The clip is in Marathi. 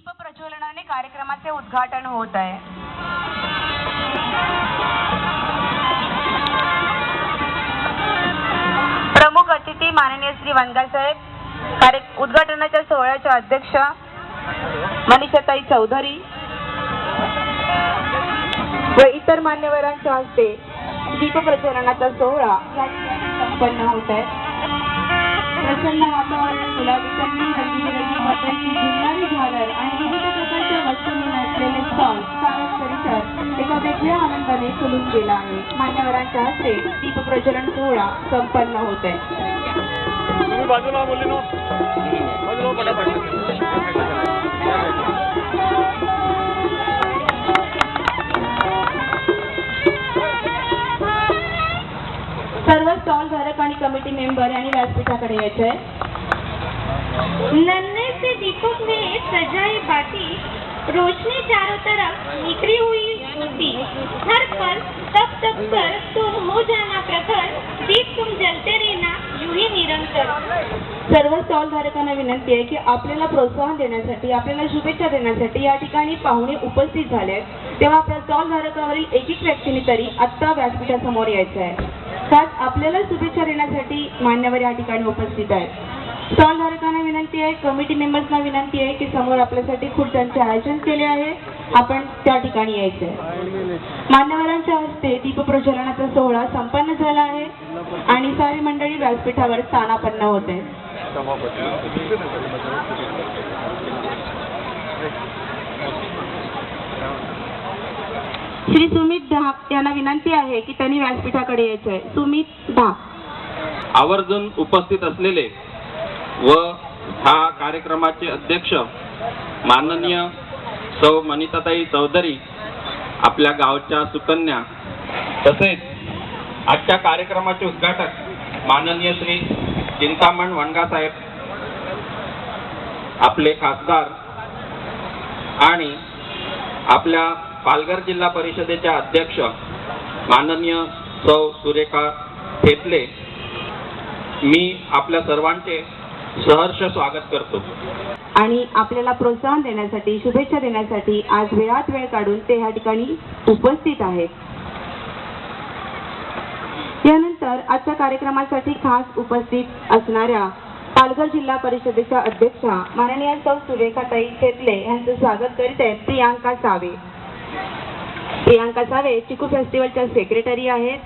दीप प्रज्वलनाने कार्यक्रमाचे उद्घाटन होत आहे. प्रमुख अतिथी माननीय श्री वनगार साहेब कार्य उद्घाटनाच्या सोहळ्याच्या अध्यक्ष मनीषाताई चौधरी व इतर मान्यवरांच्या हस्ते दीप प्रज्वलनाचा सोहळा संपन्न होत आहे. प्रसन्न वातावरण आनंदाने फुलून गेला आहे. मान्यवरांच्या हस्ते दीप प्रज्वलन सोहळा संपन्न होत आहे बाजूला ना सर्व स्टॉल धारक आणि कमिटी मेंबर यांनी व्यासपीठाकडे यायचे आहे नन्हे से दीपक में सजाई बाती रोशनी चारों तरफ निखरी हुई होती हर पल तब तब कर तुम हो जाना प्रखर दीप तुम जलते रहना यूं ही निरंतर। सर्व स्टॉल धारकांना विनंती आहे की आपल्याला प्रोत्साहन देण्यासाठी आपल्याला शुभेच्छा देण्यासाठी या ठिकाणी पाहुणे उपस्थित झाले आहेत. तेव्हा आपल्या स्टॉल धारकावरील एक एक व्यक्तीने तरी आत्ता व्यासपीठासमोर यायचं आहे. खास आपल्याला शुभेच्छा देण्यासाठी मान्यवर या ठिकाणी उपस्थित आहेत. स्टॉलधारकांना विनंती आहे कमिटी मेंबर्सना विनंती आहे की समोर आपल्यासाठी खुर्च्यांचे आयोजन केले आहे. आपण त्या ठिकाणी यायचं आहे. मान्यवरांच्या हस्ते दीपप्रज्वलनाचा सोहळा संपन्न झाला आहे आणि सारी मंडळी व्यासपीठावर स्थानापन्न होते श्री सुमित दहा यांना विनंती आहे की त्यांनी व्यासपीठाकडे यायचं आहे. सुमित दहा आवर्जून उपस्थित असलेले व हा कार्यक्रमाचे अध्यक्ष माननीय सौ मनिताताई चौधरी आपल्या गावच्या सुकन्या तसेच आजच्या कार्यक्रमाचे उद्घाटक माननीय श्री चिंतामण वनगा साहेब आपले खासदार आणि आपल्या पालघर जिल्हा परिषदेच्या अध्यक्ष माननीय सौ सुरेखा थेपले मी आपल्या सर्वांचे सहर्ष स्वागत करतो. आणि आपल्याला प्रोत्साहन देण्यासाठी शुभेच्छा देण्यासाठी आज वेळात वेळ काढून ते ह्या ठिकाणी उपस्थित आहेत. यानंतर आजच्या कार्यक्रमासाठी खास उपस्थित असणाऱ्या पालघर जिल्हा परिषदेच्या अध्यक्षा माननीय सौ सुरेखाताई खेतले यांचं स्वागत करीत आहेत प्रियांका सावे. प्रियांका सावे चिकू फेस्टिवलच्या सेक्रेटरी आहेत.